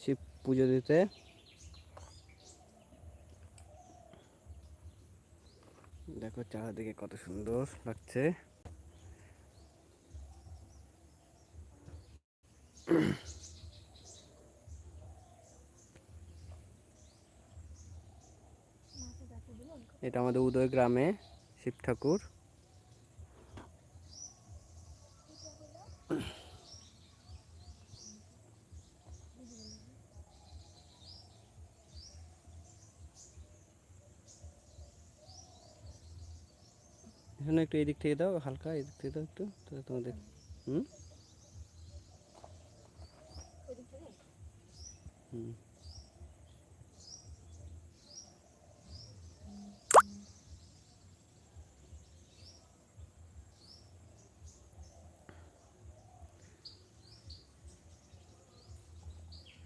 শিব পুজো দিতে। দেখো চারিদিকে কত সুন্দর লাগছে। এটা আমাদের উদয় গ্রামে শিব ঠাকুর। এখানে একটু এদিক থেকে দাও, হালকা এদিক থেকে দাও একটু, তাহলে তোমাদের, হুম?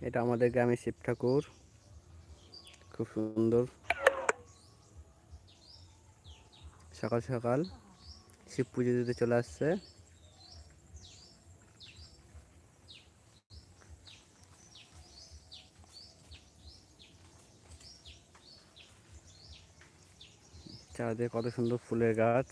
এটা আমাদের গ্রামের শিব ঠাকুর। খুব সুন্দর। সকাল সকাল শিব পুজো দিতে চলে আসছে। চারদিকে কত সুন্দর ফুলের গাছ।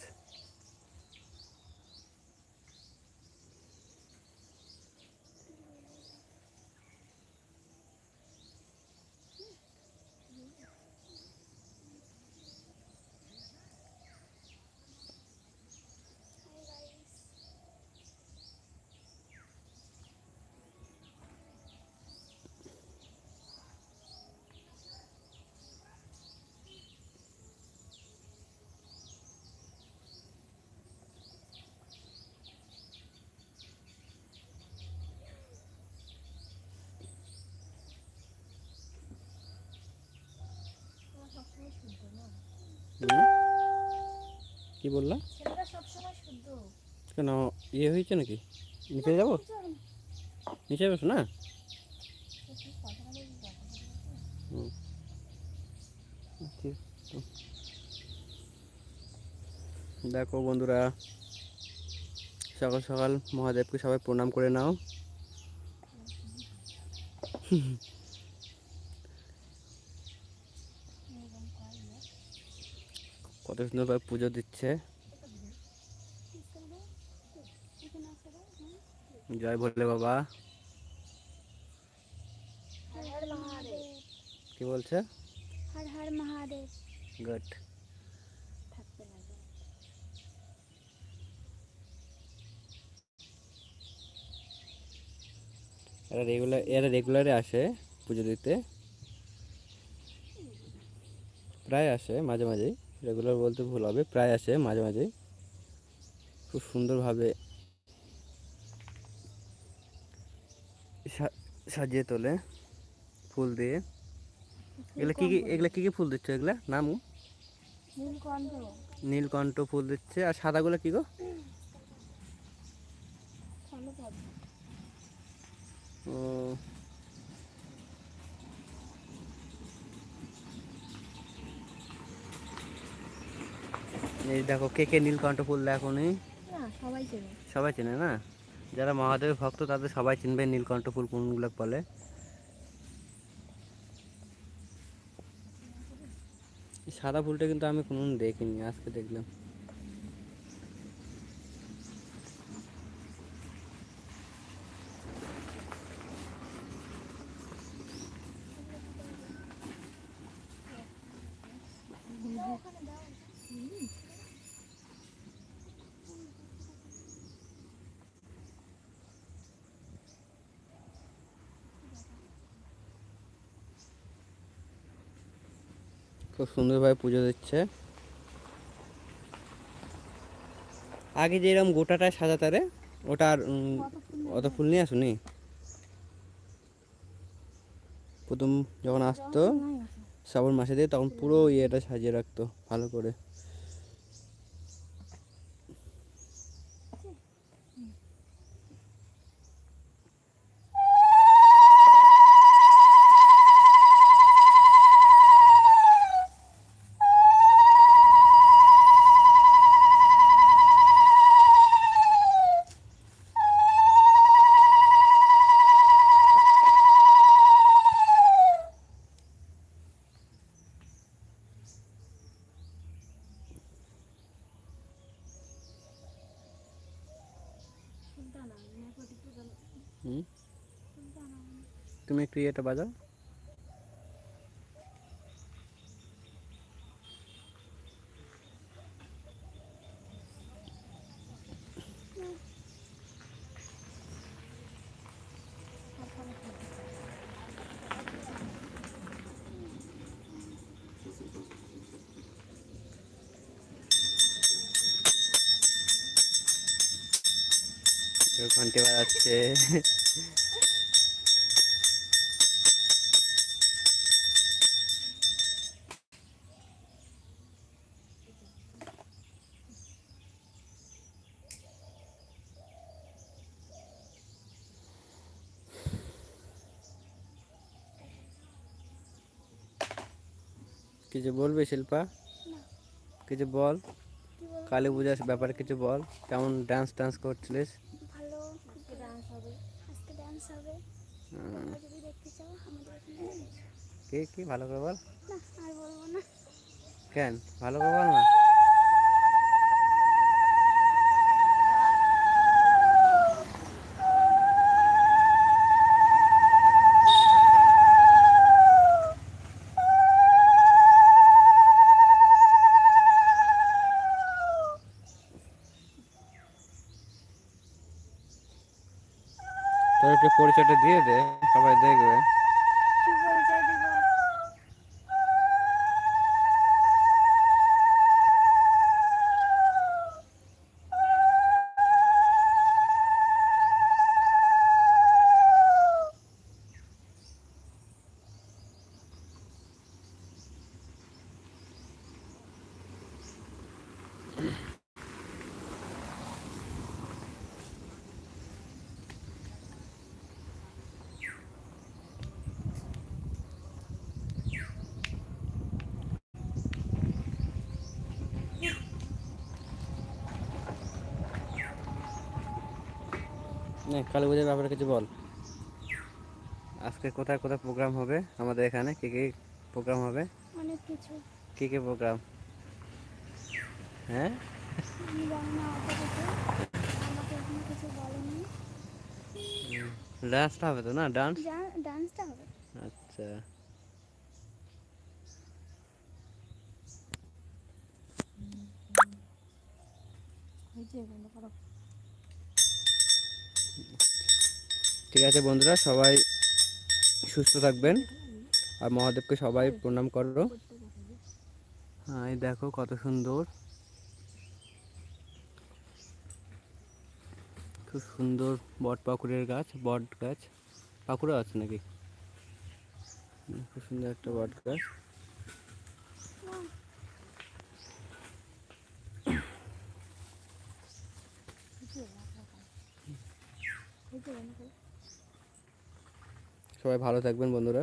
কি বললা? কেন ইয়ে হয়েছে নাকি? নিচে যাব? নিচে বসো না। দেখো বন্ধুরা সকাল সকাল মহাদেবকে সবাই প্রণাম করে নাও। কত সুন্দরভাবে পুজো দিচ্ছে। জয় ভোলে বাবা। কি বলছে? হর হর মহাদেব। গুড এরা রেগুলার এরা রেগুলারে আসে পুজো দিতে। প্রায় আসে মাঝে মাঝেই। রেগুলার বলতে ভুল হবে প্রায় আসে মাঝে মাঝেই। খুব সুন্দরভাবে সাজিয়ে তোলে ফুল দিয়ে। এগুলো কী কী এগুলো কী কী ফুল দিচ্ছে এগুলা? নাম? নীলকণ্ঠ। ফুল দিচ্ছে। আর সাদাগুলো কী গো? ও এই দেখো কে কে নীলকণ্ঠ ফুল এখনই? নি সবাই চেনে। সবাই চেনে না? যারা মহাদেবের ভক্ত তাদের সবাই চিনবে নীলকণ্ঠ ফুল কোনগুলো বলে। সাদা ফুলটা কিন্তু আমি কোনো দেখিনি আজকে দেখলাম। খুব সুন্দরভাবে পুজো দিচ্ছে। আগে যে এরকম গোটাটায় সাজাতে রে ওটা আর অত ফুল নিয়ে আসুনি? প্রথম যখন আসতো শ্রাবণ মাসে দিয়ে তখন পুরো ইয়েটা সাজিয়ে রাখতো ভালো করে। তুমি একটু ইয়েটা বাজাও। ঘন্টি বাজাচ্ছে। কিছু বলবি শিল্পা? কিছু বল? কালী পূজার ব্যাপারে কিছু বল? কেমন ডান্স টান্স করছিলিস? ভালো ডান্স হবে। আজকে ডান্স হবে। যদি দেখতে চাও আমাদের এখানে কি কি? ভালো করে বল। না আর বলব না। কেন? ভালো করে বল না। তোর একটু পরিচয়টা দিয়ে দে সবাই দেখবে কি পরিচয় দিব না কালী পূজার ব্যাপারে কিছু বল। আজকে কোথায় কোথায় প্রোগ্রাম হবে? আমাদের এখানে কী কী প্রোগ্রাম হবে? অনেক কিছু। কী কী প্রোগ্রাম হ্যাঁ? ডান্সটা হবে তো না? ডান্স ডান্সটা হবে। আচ্ছা। হয়েছে বন্ধ করো। ঠিক আছে বন্ধুরা, সবাই সুস্থ থাকবেন আর মহাদেবকে সবাই প্রণাম করো। হ্যাঁ এই দেখো কত সুন্দর। খুব সুন্দর বট পাকুড়ের গাছ, বট গাছ। পাকুড়ও আছে নাকি? খুব সুন্দর একটা বট গাছ হয়েছে বন্ধ করো সবাই ভালো থাকবেন বন্ধুরা।